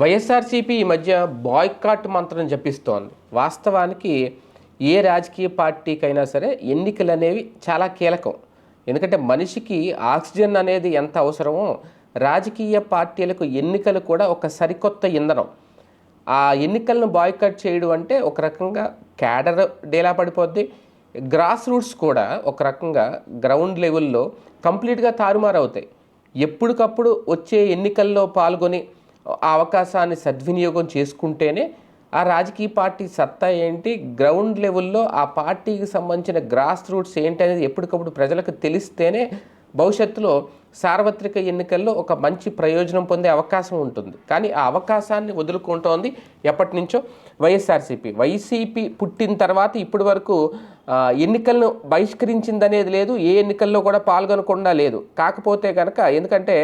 వైఎస్ఆర్సీపీ ఈ మధ్య బాయ్కాట్ మంత్రం జపిస్తోంది. వాస్తవానికి ఏ రాజకీయ పార్టీకైనా సరే ఎన్నికలు అనేవి చాలా కీలకం. ఎందుకంటే మనిషికి ఆక్సిజన్ అనేది ఎంత అవసరమో రాజకీయ పార్టీలకు ఎన్నికలు కూడా ఒక సరికొత్త ఇంధనం. ఆ ఎన్నికలను బాయ్కట్ చేయడం అంటే ఒక రకంగా క్యాడర్ డేలా పడిపోద్ది. గ్రాస్ రూట్స్ కూడా ఒక రకంగా గ్రౌండ్ లెవెల్లో కంప్లీట్గా తారుమారవుతాయి. ఎప్పటికప్పుడు వచ్చే ఎన్నికల్లో పాల్గొని ఆ అవకాశాన్ని సద్వినియోగం చేసుకుంటేనే ఆ రాజకీయ పార్టీ సత్తా ఏంటి గ్రౌండ్ లెవెల్లో ఆ పార్టీకి సంబంధించిన గ్రాస్ రూట్స్ ఏంటి అనేది ఎప్పటికప్పుడు ప్రజలకు తెలిస్తేనే భవిష్యత్తులో సార్వత్రిక ఎన్నికల్లో ఒక మంచి ప్రయోజనం పొందే అవకాశం ఉంటుంది. కానీ ఆ అవకాశాన్ని వదులుకుంటోంది ఎప్పటి నుంచో వైఎస్ఆర్సీపీ. వైసీపీ పుట్టిన తర్వాత ఇప్పటి వరకు ఎన్నికలను బహిష్కరించిందనేది లేదు ఏ ఎన్నికల్లో కూడా పాల్గొనకుండా లేదు. కాకపోతే కనుక ఎందుకంటే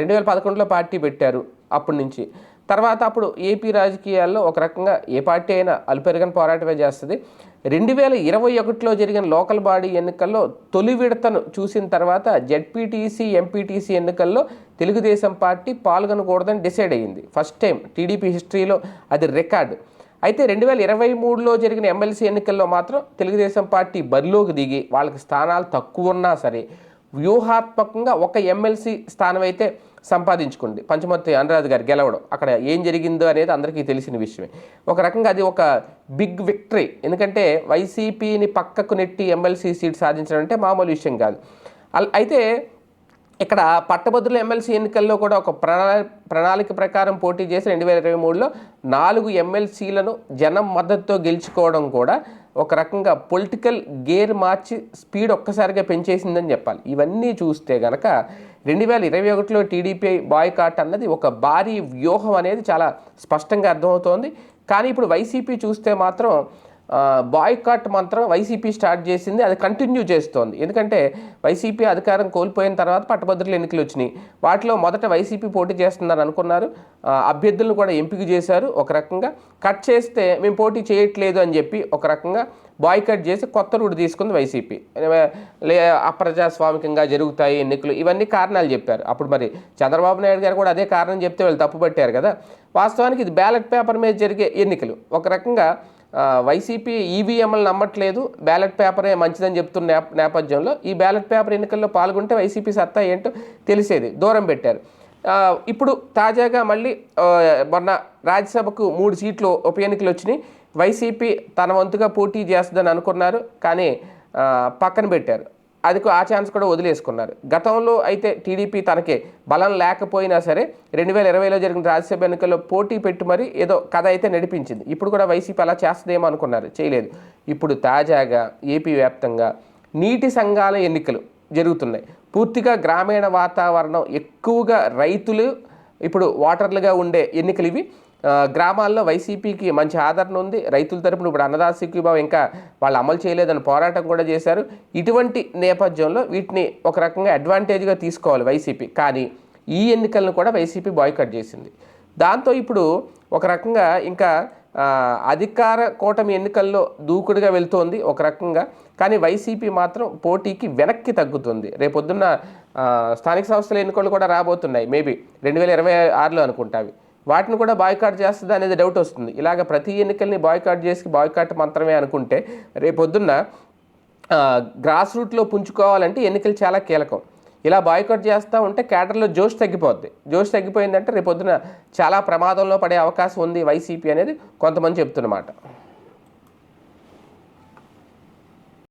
రెండు వేల పదకొండులో పార్టీ పెట్టారు అప్పటి నుంచి. తర్వాత అప్పుడు ఏపీ రాజకీయాల్లో ఒక రకంగా ఏ పార్టీ అయినా అలుపెరగని పోరాటమే చేస్తుంది. రెండు వేల ఇరవై ఒకటిలో జరిగిన లోకల్ బాడీ ఎన్నికల్లో తొలి విడతను చూసిన తర్వాత జెడ్పీటీసీ ఎంపీటీసీ ఎన్నికల్లో తెలుగుదేశం పార్టీ పాల్గొనకూడదని డిసైడ్ అయ్యింది. ఫస్ట్ టైం టీడీపీ హిస్టరీలో అది రికార్డు. అయితే రెండు వేల ఇరవై మూడులో జరిగిన ఎమ్మెల్సీ ఎన్నికల్లో మాత్రం తెలుగుదేశం పార్టీ బరిలోకి దిగి వాళ్ళకి స్థానాలు తక్కువ ఉన్నా సరే వ్యూహాత్మకంగా ఒక ఎమ్మెల్సీ స్థానం అయితే సంపాదించుకుంది. పంచమర్తి అనురాధ్ గారు గెలవడం. అక్కడ ఏం జరిగిందో అనేది అందరికీ తెలిసిన విషయమే. ఒక రకంగా అది ఒక బిగ్ విక్టరీ. ఎందుకంటే వైసీపీని పక్కకు నెట్టి ఎమ్మెల్సీ సీట్ సాధించడం అంటే మామూలు విషయం కాదు. అల్- అయితే ఇక్కడ పట్టభద్రుల ఎమ్మెల్సీ ఎన్నికల్లో కూడా ఒక ప్రణా ప్రణాళిక ప్రకారం పోటీ చేసి రెండు వేల ఇరవై మూడులో నాలుగు ఎమ్మెల్సీలను జనం మద్దతుతో గెలుచుకోవడం కూడా ఒక రకంగా పొలిటికల్ గేర్ మార్చి స్పీడ్ ఒక్కసారిగా పెంచేసిందని చెప్పాలి. ఇవన్నీ చూస్తే గనక రెండు వేల ఇరవై ఒకటిలో టీడీపీ బాయ్కాట్ అన్నది ఒక భారీ వ్యూహం అనేది చాలా స్పష్టంగా అర్థమవుతోంది. కానీ ఇప్పుడు వైసీపీ చూస్తే మాత్రం బాయ్కాట్ మంత్రం వైసీపీ స్టార్ట్ చేసింది అది కంటిన్యూ చేస్తోంది. ఎందుకంటే వైసీపీ అధికారం కోల్పోయిన తర్వాత పట్టభద్రుల ఎన్నికలు వచ్చినాయి. వాటిలో మొదట వైసీపీ పోటీ చేస్తుందని అనుకున్నారు. అభ్యర్థులను కూడా ఎంపిక చేశారు ఒక రకంగా. కట్ చేస్తే మేము పోటీ చేయట్లేదు అని చెప్పి ఒక రకంగా బాయ్కట్ చేసి కొత్త రూట్ తీసుకుంది వైసీపీ. లే అప్రజాస్వామికంగా జరుగుతాయి ఎన్నికలు. ఇవన్నీ కారణాలు చెప్పారు. అప్పుడు మరి చంద్రబాబు నాయుడు గారు కూడా అదే కారణం చెప్తే వాళ్ళు తప్పుపట్టారు కదా. వాస్తవానికి ఇది బ్యాలెట్ పేపర్ మీద జరిగే ఎన్నికలు. ఒక రకంగా వైసీపీ ఈవీఎంలు నమ్మట్లేదు. బ్యాలెట్ పేపరే మంచిదని చెప్తున్న నేప నేపథ్యంలో ఈ బ్యాలెట్ పేపర్ ఎన్నికల్లో పాల్గొంటే వైసీపీ సత్తా ఏంటో తెలిసేది. దూరం పెట్టారు. ఇప్పుడు తాజాగా మళ్ళీ మొన్న రాజ్యసభకు మూడు సీట్లు ఉప ఎన్నికలు వచ్చినాయి. వైసీపీ తన వంతుగా పోటీ చేస్తుందని అనుకున్నారు. కానీ పక్కన పెట్టారు. అది ఆ ఛాన్స్ కూడా వదిలేసుకున్నారు. గతంలో అయితే టీడీపీ తనకి బలం లేకపోయినా సరే రెండు వేల ఇరవైలో జరిగిన రాజ్యసభ ఎన్నికల్లో పోటీ పెట్టి మరి ఏదో కథ అయితే నడిపించింది. ఇప్పుడు కూడా వైసీపీ అలా చేస్తుందేమో అనుకున్నారు. చేయలేదు. ఇప్పుడు తాజాగా ఏపీ వ్యాప్తంగా నీటి సంఘాల ఎన్నికలు జరుగుతున్నాయి. పూర్తిగా గ్రామీణ వాతావరణం ఎక్కువగా రైతులు ఇప్పుడు వాటర్లుగా ఉండే ఎన్నికలు ఇవి. గ్రామాల్లో వైసీపీకి మంచి ఆదరణ ఉంది. రైతుల తరపున ఇప్పుడు అన్నదాసికి బాబు ఇంకా వాళ్ళు అమలు చేయలేదని పోరాటం కూడా చేశారు. ఇటువంటి నేపథ్యంలో వీటిని ఒక రకంగా అడ్వాంటేజ్గా తీసుకోవాలి వైసీపీ. కానీ ఈ ఎన్నికలను కూడా వైసీపీ బాయ్కట్ చేసింది. దాంతో ఇప్పుడు ఒక రకంగా ఇంకా అధికార కూటమి ఎన్నికల్లో దూకుడుగా వెళ్తోంది ఒక రకంగా. కానీ వైసీపీ మాత్రం పోటీకి వెనక్కి తగ్గుతుంది. రేపొద్దున్న స్థానిక సంస్థల ఎన్నికలు కూడా రాబోతున్నాయి. మేబీ రెండు వేల ఇరవై ఆరులో అనుకుంటావి వాటిని కూడా బాయ్కాట్ చేస్తుంది అనేది డౌట్ వస్తుంది. ఇలాగ ప్రతి ఎన్నికల్ని బాయ్కాట్ చేసి బాయ్కాట్ మాత్రమే అనుకుంటే రేపొద్దున్న గ్రాస్ రూట్లో పుంజుకోవాలంటే ఎన్నికలు చాలా కీలకం. ఇలా బాయ్కాట్ చేస్తూ ఉంటే క్యాడర్లో జోష్ తగ్గిపోద్ది. జోష్ తగ్గిపోయిందంటే రేపొద్దున చాలా ప్రమాదంలో పడే అవకాశం ఉంది వైసీపీ అనేది కొంతమంది చెప్తున్నమాట.